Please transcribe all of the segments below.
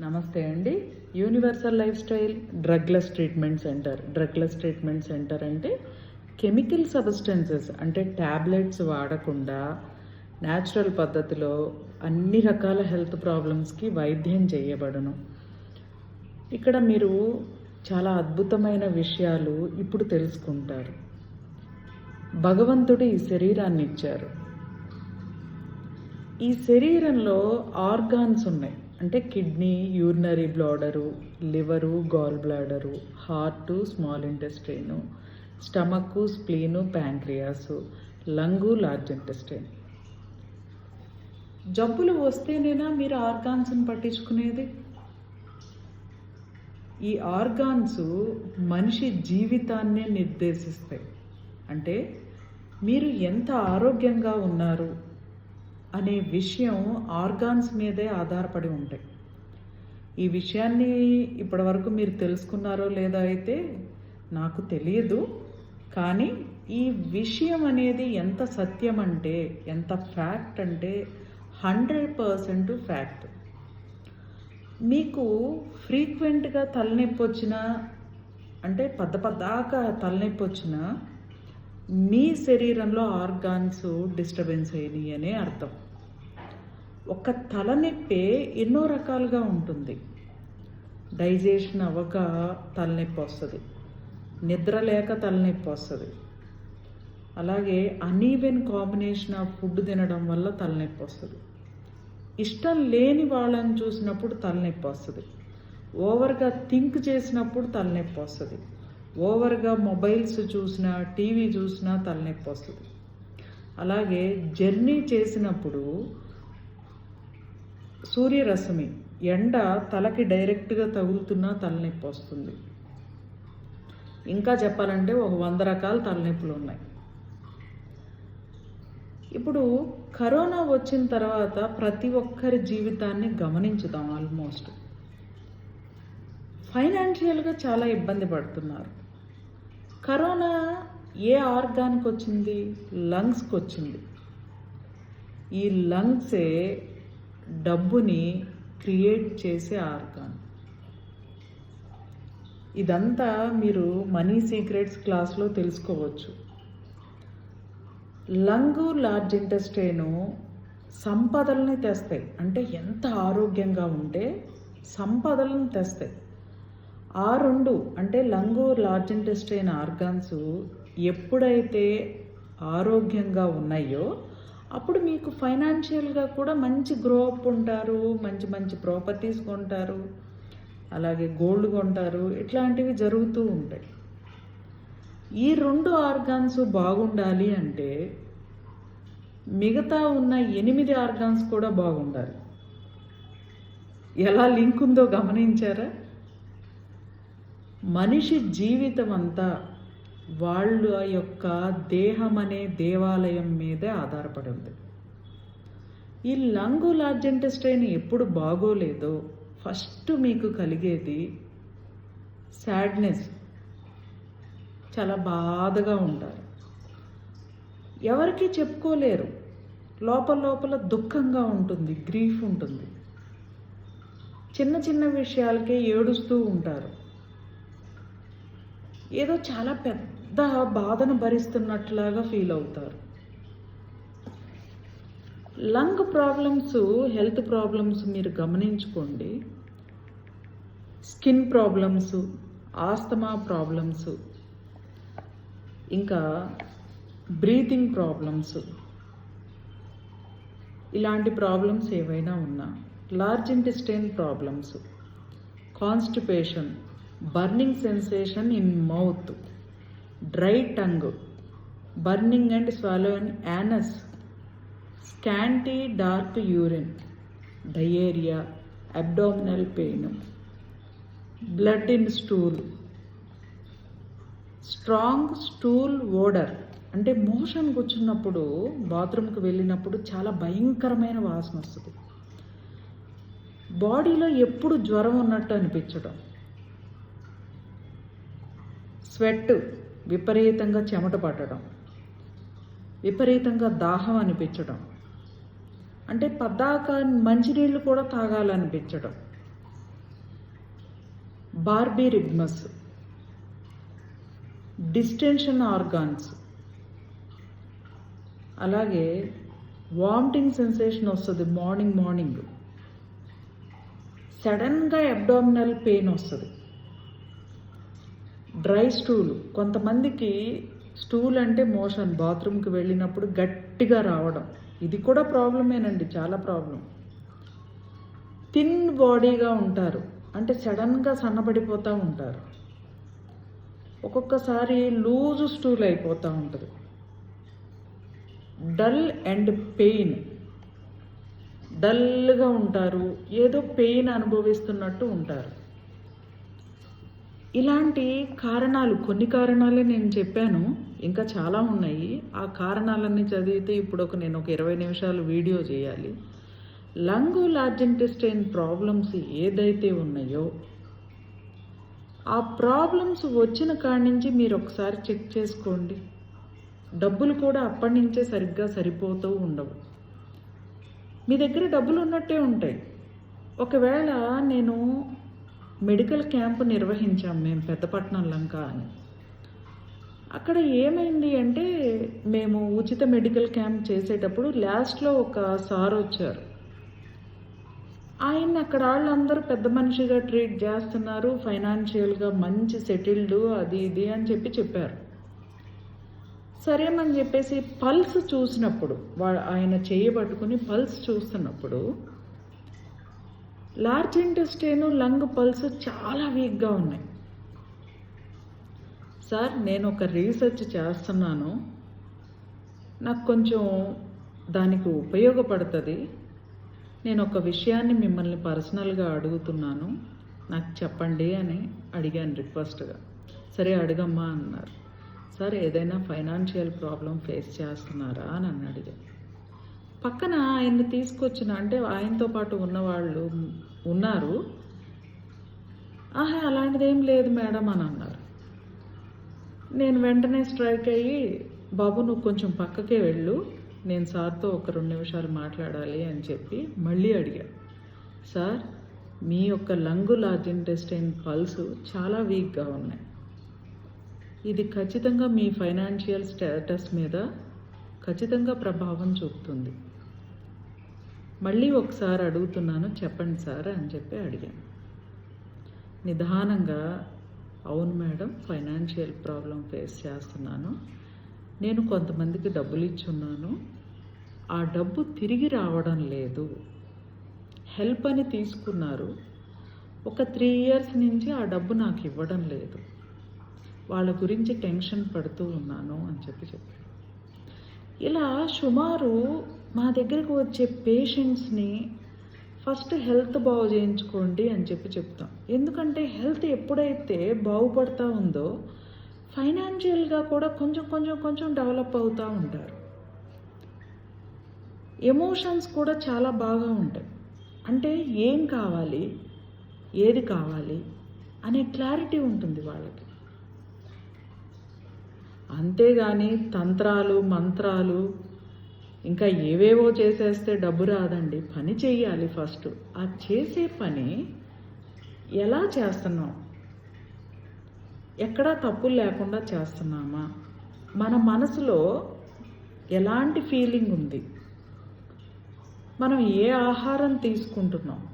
నమస్తే అండి. Universal life style drugless treatment centre drugless treatment centre అంటే కెమికల్ సబ్స్టెన్సెస్ అంటే ట్యాబ్లెట్స్ వాడకుండా న్యాచురల్ పద్ధతిలో అన్ని రకాల హెల్త్ ప్రాబ్లమ్స్కి వైద్యం చేయబడును. ఇక్కడ మీరు చాలా అద్భుతమైన విషయాలు ఇప్పుడు తెలుసుకుంటారు. భగవంతుడు ఈ శరీరాన్ని ఇచ్చారు. ఈ శరీరంలో ఆర్గాన్స్ ఉన్నాయి. అంటే kidney urinary bladder liver gall bladder heart small intestine stomach spleen pancreas lung large intestine. జబ్బులు వస్తేనేనా మీరు ఆర్గాన్స్ని పట్టించుకునేది? ఈ ఆర్గాన్స్ మనిషి జీవితాన్నే నిర్దేశిస్తాయి. అంటే మీరు ఎంత ఆరోగ్యంగా ఉన్నారు? అనే విషయం ఆర్గాన్స్ మీదే ఆధారపడి ఉంటాయి. ఈ విషయాన్ని ఇప్పటివరకు మీరు తెలుసుకున్నారో లేదో అయితే నాకు తెలియదు. కానీ ఈ విషయం అనేది ఎంత సత్యం అంటే ఎంత ఫ్యాక్ట్ అంటే హండ్రెడ్ పర్సెంట్ ఫ్యాక్ట్. మీకు ఫ్రీక్వెంట్గా తలనొప్పి వచ్చినా అంటే పెద్ద పెద్దాక తలనొప్పి వచ్చినా మీ శరీరంలో ఆర్గాన్స్ డిస్టర్బెన్స్ అయినాయి అనే అర్థం. ఒక తలనొప్పి ఎన్నో రకాలుగా ఉంటుంది. డైజెషన్ అవ్వక తలనొప్పి వస్తుంది. నిద్ర లేక తలనొప్పి వస్తుంది. అలాగే అనీవెన్ కాంబినేషన్ ఆఫ్ ఫుడ్ తినడం వల్ల తలనొప్పి వస్తుంది. ఇష్టం లేని వాళ్ళని చూసినప్పుడు తలనొప్పి వస్తుంది. ఓవర్గా థింక్ చేసినప్పుడు తలనొప్పి వస్తుంది. ఓవర్గా మొబైల్స్ చూసినా టీవీ చూసినా తలనొప్పి వస్తుంది. అలాగే జర్నీ చేసినప్పుడు సూర్యరశ్మి ఎండ తలకి డైరెక్ట్గా తగులుతున్నా తలనొప్పి వస్తుంది. ఇంకా చెప్పాలంటే ఒక వంద రకాల తలనొప్పులు ఉన్నాయి. ఇప్పుడు కరోనా వచ్చిన తర్వాత ప్రతి ఒక్కరి జీవితాన్ని గమనించుదాం ఆల్మోస్ట్. ఫైనాన్షియల్గా చాలా ఇబ్బంది పడుతున్నారు. కరోనా ఏ ఆర్గాన్కి వచ్చింది లంగ్స్కి వచ్చింది ఈ లంగ్సే డబ్బుని క్రియేట్ చేసే ఆర్గాన్. ఇదంతా మీరు మనీ సీక్రెట్స్ క్లాస్లో తెలుసుకోవచ్చు. లంగు లార్జ్ ఇంటెస్టైను సంపదల్ని తెస్తాయి. అంటే ఎంత ఆరోగ్యంగా ఉంటే సంపదలను తెస్తాయి. ఆ రెండు అంటే లంగు లార్జ్ ఇంటెస్టైన్ ఆర్గాన్స్ ఎప్పుడైతే ఆరోగ్యంగా ఉన్నాయో అప్పుడు మీకు ఫైనాన్షియల్గా కూడా మంచి గ్రో అప్ ఉంటారు మంచి మంచి ప్రాపర్టీస్ కొంటారు అలాగే గోల్డ్ కొంటారు ఇట్లాంటివి జరుగుతూ ఉంటాయి. ఈ రెండు ఆర్గాన్స్ బాగుండాలి అంటే మిగతా ఉన్న ఎనిమిది ఆర్గాన్స్ కూడా బాగుండాలి. ఎలా లింక్ ఉందో గమనించారా? మనిషి జీవితం అంతా వాళ్ళ యొక్క దేహం అనే దేవాలయం మీదే ఆధారపడి ఉంది. ఈ లంగు లార్జ్ ఇంటెస్టైన్ ఎప్పుడు బాగోలేదో ఫస్ట్ మీకు కలిగేది సాడ్నెస్. చాలా బాధగా ఉంటారు ఎవరికి చెప్పుకోలేరు. లోపల లోపల దుఃఖంగా ఉంటుంది గ్రీఫ్ ఉంటుంది. చిన్న చిన్న విషయాలకే ఏడుస్తూ ఉంటారు. ఏదో చాలా పెద్ద బాధను భరిస్తున్నట్లాగా ఫీల్ అవుతారు. లంగ్ ప్రాబ్లమ్స్ హెల్త్ ప్రాబ్లమ్స్ మీరు గమనించుకోండి. స్కిన్ ప్రాబ్లమ్స్ ఆస్తమా ప్రాబ్లమ్స్ ఇంకా బ్రీతింగ్ ప్రాబ్లమ్స్. ఇలాంటి ప్రాబ్లమ్స్ ఏవైనా ఉన్నా large intestine problems constipation burning sensation in mouth dry tongue burning and swallow and anus scanty dark urine diarrhoea abdominal pain blood in stool strong stool odour అంటే motion కూర్చున్నప్పుడు బాత్రూమ్కి వెళ్ళినప్పుడు చాలా భయంకరమైన వాసన వస్తుంది. బాడీలో ఎప్పుడు జ్వరం ఉన్నట్టు అనిపించడం. స్వెట్ విపరీతంగా చెమట పట్టడం విపరీతంగా దాహం అనిపించడం అంటే పద్దాక మంచినీళ్ళు కూడా తాగాలనిపించడం. బార్బీ రిగ్మస్ డిస్టెన్షన్ ఆర్గాన్స్ అలాగే వామిటింగ్ సెన్సేషన్ వస్తుంది మార్నింగ్ మార్నింగ్. సడన్గా అబ్డామినల్ పెయిన్ వస్తుంది. Dry stool. కొంతమందికి స్టూల్ అంటే మోషన్ బాత్రూమ్కి వెళ్ళినప్పుడు గట్టిగా రావడం. ఇది కూడా ప్రాబ్లమేనండి చాలా ప్రాబ్లం. థిన్ బాడీగా ఉంటారు. అంటే సడన్గా సన్నబడిపోతూ ఉంటారు. ఒక్కొక్కసారి లూజు స్టూల్ అయిపోతూ ఉంటుంది. Dull and pain. డల్గా ఉంటారు. ఏదో పెయిన్ అనుభవిస్తున్నట్టు ఉంటారు. ఇలాంటి కారణాలు కొన్ని కారణాలే నేను చెప్పాను ఇంకా చాలా ఉన్నాయి. ఆ కారణాలన్నీ చదివితే ఇప్పుడు ఒక నేను ఒక ఇరవై నిమిషాలు వీడియో చేయాలి. లంగ్ లార్జ్ ఇంటెస్టైన్ ప్రాబ్లమ్స్ ఏదైతే ఉన్నాయో ఆ ప్రాబ్లమ్స్ వచ్చిన కాడి నుంచి మీరు ఒకసారి చెక్ చేసుకోండి. డబ్బులు కూడా అప్పటి నుంచే సరిగ్గా సరిపోతూ ఉండవు. మీ దగ్గర డబ్బులు ఉన్నట్టే ఉంటాయి. ఒకవేళ నేను మెడికల్ క్యాంప్ నిర్వహించాం మేము పెద్దపట్నం లంక అని. అక్కడ ఏమైంది అంటే మేము ఉచిత మెడికల్ క్యాంప్ చేసేటప్పుడు లాస్ట్లో ఒక సార్ వచ్చారు. ఆయన అక్కడ వాళ్ళందరూ పెద్ద మనిషిగా ట్రీట్ చేస్తున్నారు ఫైనాన్షియల్గా మంచి సెటిల్డ్ అది ఇది అని చెప్పి చెప్పారు. సరేమని చెప్పేసి పల్స్ చూసినప్పుడు వా ఆయన చేయబట్టుకుని పల్స్ చూస్తున్నప్పుడు లార్జ్ ఇంటెస్టైన్ లంగ్ పల్స్ చాలా వీక్గా ఉన్నాయి. సార్ నేను ఒక రీసెర్చ్ చేస్తున్నాను. నాకు కొంచెం దానికి ఉపయోగపడుతుంది. నేను ఒక విషయాన్ని మిమ్మల్ని పర్సనల్గా అడుగుతున్నాను. నాకు చెప్పండి అని అడిగాను రిక్వెస్ట్గా సరే అడగమ్మా అన్నారు. సార్ ఏదైనా ఫైనాన్షియల్ ప్రాబ్లం ఫేస్ చేస్తున్నారా అని నన్ను అడిగాను. పక్కన ఆయన్ని తీసుకొచ్చిన అంటే ఆయనతో పాటు ఉన్నవాళ్ళు ఉన్నారు. ఆహా అలాంటిదేం లేదు మేడం అని అన్నారు. నేను వెంటనే స్ట్రైక్ అయ్యి బాబు నువ్వు కొంచెం పక్కకే వెళ్ళు నేను సార్తో ఒక రెండు నిమిషాలు మాట్లాడాలి అని చెప్పి మళ్ళీ అడిగా. సార్ మీ యొక్క లంగు లార్జ్ ఇంటెస్టైన్ పల్స్ చాలా వీక్గా ఉన్నాయి. ఇది ఖచ్చితంగా మీ ఫైనాన్షియల్ స్టేటస్ మీద ఖచ్చితంగా ప్రభావం చూపుతుంది. మళ్ళీ ఒకసారి అడుగుతున్నాను చెప్పండి సార్ అని చెప్పి అడిగాను నిదానంగా అవును మేడం ఫైనాన్షియల్ ప్రాబ్లం ఫేస్ చేస్తున్నాను. నేను కొంతమందికి డబ్బులు ఇచ్చున్నాను. ఆ డబ్బు తిరిగి రావడం లేదు. హెల్ప్ అని తీసుకున్నారు. ఒక త్రీ ఇయర్స్ నుంచి ఆ డబ్బు నాకు ఇవ్వడం లేదు. వాళ్ళ గురించి టెన్షన్ పడుతూ ఉన్నాను అని చెప్పి చెప్పాను ఇలా సుమారు మా దగ్గరకు వచ్చే పేషెంట్స్ని ఫస్ట్ హెల్త్ బాగు చేయించుకోండి అని చెప్పి చెప్తాం. ఎందుకంటే హెల్త్ ఎప్పుడైతే బాగుపడతా ఉందో ఫైనాన్షియల్గా కూడా కొంచెం కొంచెం కొంచెం డెవలప్ అవుతూ ఉంటారు. ఎమోషన్స్ కూడా చాలా బాగా ఉంటాయి. అంటే ఏం కావాలి ఏది కావాలి అనే క్లారిటీ ఉంటుంది వాళ్ళకి. అంతేగాని తంత్రాలు మంత్రాలు ఇంకా ఏవేవో చేసేస్తే డబ్బు రాదండి. పని చేయాలి ఫస్ట్. ఆ చేసే పని ఎలా చేస్తున్నాం? ఎక్కడా తప్పులు లేకుండా చేస్తున్నామా? మన మనసులో ఎలాంటి ఫీలింగ్ ఉంది? మనం ఏ ఆహారం తీసుకుంటున్నాం?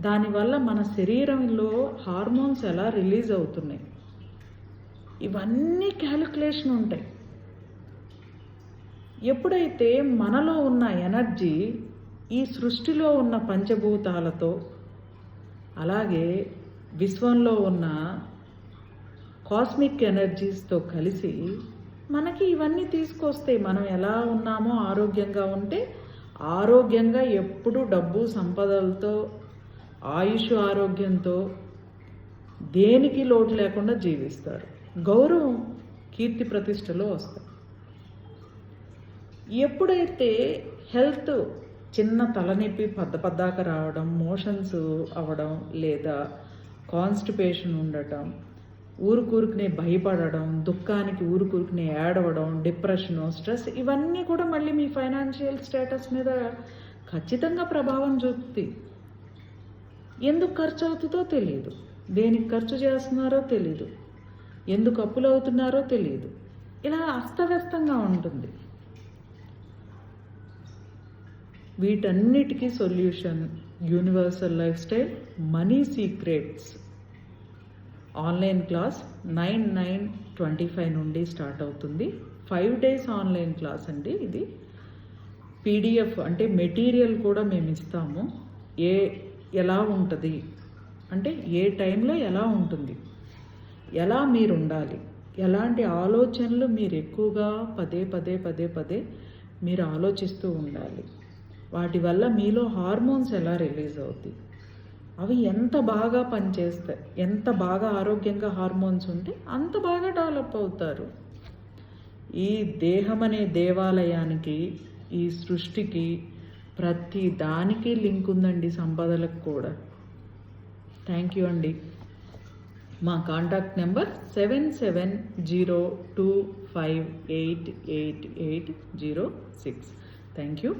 దానివల్ల మన శరీరంలో హార్మోన్స్ ఎలా రిలీజ్ అవుతున్నాయి? ఇవన్నీ క్యాలిక్యులేషన్ ఉంటాయి. ఎప్పుడైతే మనలో ఉన్న ఎనర్జీ ఈ సృష్టిలో ఉన్న పంచభూతాలతో అలాగే విశ్వంలో ఉన్న కాస్మిక్ ఎనర్జీస్తో కలిసి మనకి ఇవన్నీ తీసుకొస్తాయి మనం ఎలా ఉన్నామో ఆరోగ్యంగా ఉంటే ఆరోగ్యంగా ఎప్పుడు డబ్బు సంపదలతో ఆయుష్ ఆరోగ్యంతో దేనికి లోటు లేకుండా జీవిస్తారు. గౌరవం కీర్తి ప్రతిష్టలో వస్తాయి ఎప్పుడైతే హెల్త్ చిన్న తలనొప్పి పద్ద పద్దాక రావడం మోషన్స్ అవ్వడం లేదా కాన్స్టిపేషన్ ఉండటం ఊరుకూరుకునే భయపడడం దుఃఖానికి ఊరుకూరుకునే ఏడవడం డిప్రెషను స్ట్రెస్ ఇవన్నీ కూడా మళ్ళీ మీ ఫైనాన్షియల్ స్టేటస్ మీద ఖచ్చితంగా ప్రభావం చూపుతుంది ఎందుకు ఖర్చు అవుతుందో తెలియదు దేనికి ఖర్చు చేస్తున్నారో తెలియదు ఎందుకు అప్పులు అవుతున్నారో తెలియదు ఇలా అస్తవ్యస్తంగా ఉంటుంది. వీటన్నిటికీ solution universal life style money secrets. Online class nine nine twenty five నుండి స్టార్ట్ అవుతుంది. ఫైవ్ డేస్ ఆన్లైన్ క్లాస్ అండి ఇది. పీడిఎఫ్ అంటే మెటీరియల్ కూడా మేము ఇస్తాము. ఏ ఎలా ఉంటుంది? అంటే ఏ టైంలో ఎలా ఉంటుంది? ఎలా మీరు ఉండాలి? ఎలాంటి ఆలోచనలు మీరు ఎక్కువగా పదే పదే పదే పదే మీరు ఆలోచిస్తూ ఉండాలి. వాటి వల్ల మీలో హార్మోన్స్ ఎలా రిలీజ్ అవుతాయి అవి ఎంత బాగా పనిచేస్తాయి? ఎంత బాగా ఆరోగ్యంగా హార్మోన్స్ ఉంటే అంత బాగా డెవలప్ అవుతారు. ఈ దేహం అనే దేవాలయానికి ఈ సృష్టికి ప్రతి దానికి లింక్ ఉందండి సంపదలకు కూడా. థ్యాంక్ యూ అండి. మా contact number seven seven zero two five eight eight eight zero six. Thank you.